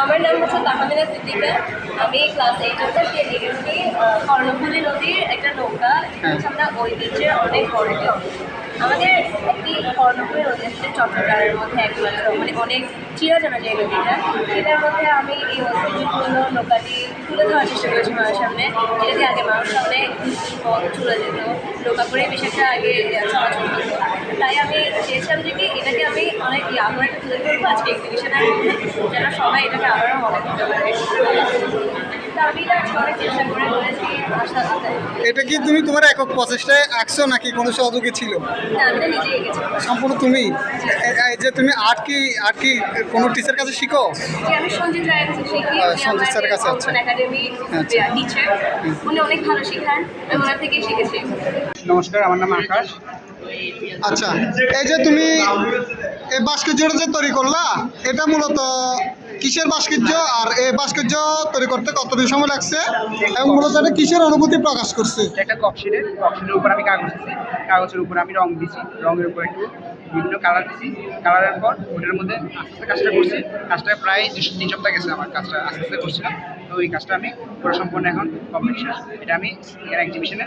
আমার নাম হচ্ছে তাহমিনা সিদ্দিকা। আমি ক্লাস এইটের থেকে দেখেছি কর্ণফুলী নদীর একটা নৌকা আমরা ঐতিহ্যের অনেক বড় একটি আমাদের একটি কর্ণফুলী নদী চট্টগ্রামের মধ্যে একমাত্র মানে অনেক চিরাজানা যে নদীটা, সেটার মধ্যে আমি এই ঐতিহ্যপূর্ণ নৌকাটি তুলে ধরার চেষ্টা করেছি মানুষের সামনে। যেটা দিয়ে আগে মানুষ সামনে পথ চলে যেত নৌকা করে বেশ আগে চলাচল করতো। তাই আমি চেয়েছিলাম যে কি এটাকে আমি অনেক ইয়া তুলে ধরবো আজকে এক্সিবিশনের মধ্যে, যেন সবাই এটাকে আবারও মনে করতে পারে। এটা কি তুমি তোমার একক প্রচেষ্টায় আঁকছো নাকি কোনো সহযোগী ছিল? সম্পূর্ণ তুমি? এই যে তুমি আর্ট কি আর্ট কি কোনো টিচার কাছে শিখো? সঞ্জিত স্যারের কাছে, আচ্ছা। আচ্ছা। উনি অনেক ভালো শেখান আমি ওনার থেকেই শিখেছি। নমস্কার আমার নাম আকাশ। আচ্ছা এই যে তুমি এই ভাস্কর্যটা যে তৈরি করলা এটা মূলত কিসের ভাস্কর্য? আর এই ভাস্কর্য তৈরি করতে কতদিন সময় লাগছে? এবং মূলত এটা কিসের অনুভূতি প্রকাশ করছে? একটা ককশিটের ককশিটের উপর আমি কাগজ দিচ্ছি কাগজের উপর আমি রং দিছি। রঙের উপর একটু বিভিন্ন কালার দিছি। কালারের পর ওটার মধ্যে আস্তে আস্তে কাজটা করছি। কাজটা প্রায় তিন সপ্তাহ গেছে আমার কাজটা আস্তে আস্তে করছিলাম। তো ওই কাজটা আমি পুরো সম্পূর্ণ এখন কম্পিটিশন এটা আমি এখানে এক্সিবিশনে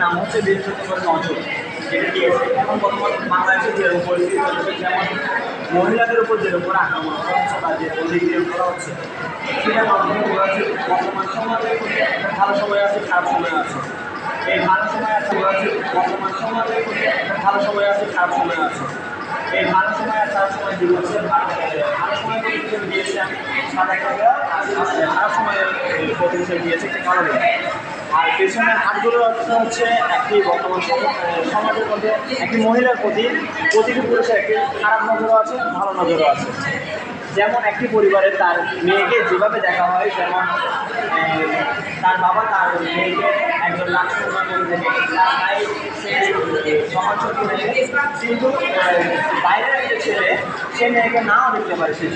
নাম হচ্ছে বীর চট্টোপাধ্যায় অঞ্চল যেটা দিয়েছে এখন বর্তমানে বাংলাদেশের যে পরিস্থিতি যেমন মহিলাদের উপর যে উপর আক্রমণ করা হচ্ছে বা যে অধিগ্রহণ করা হচ্ছে সেটা মাধ্যমে বলা হচ্ছে বর্তমান সমাজে একটা ভালো সময় আছে, খারাপ সময় আছে। এই ভালো সময় আছে বলা হচ্ছে বর্তমান সমাজে একটা ভালো সময় আছে, খারাপ সময় আছে। এই ভালো সময় আর খারাপ সময় দিক হচ্ছে ভালো ভালো সময় প্রতিষ্ঠান দিয়েছে আমি সাদা খারাপ সময়ের প্রতিষ্ঠান দিয়েছে। আর পেছনের হাতগুলো হচ্ছে একটি বর্তমান সমাজের মধ্যে একটি মহিলার প্রতি প্রতিটি পুরুষের একটি খারাপ নজরও আছে, ভালো নজরও আছে। যেমন একটি পরিবারে তার মেয়েকে যেভাবে দেখা হয়, যেমন তার বাবা তার মেয়েকে একজন দেখে কিন্তু বাইরের একটা ছেলে, সে মেয়েকে নাও দেখতে পারে সেই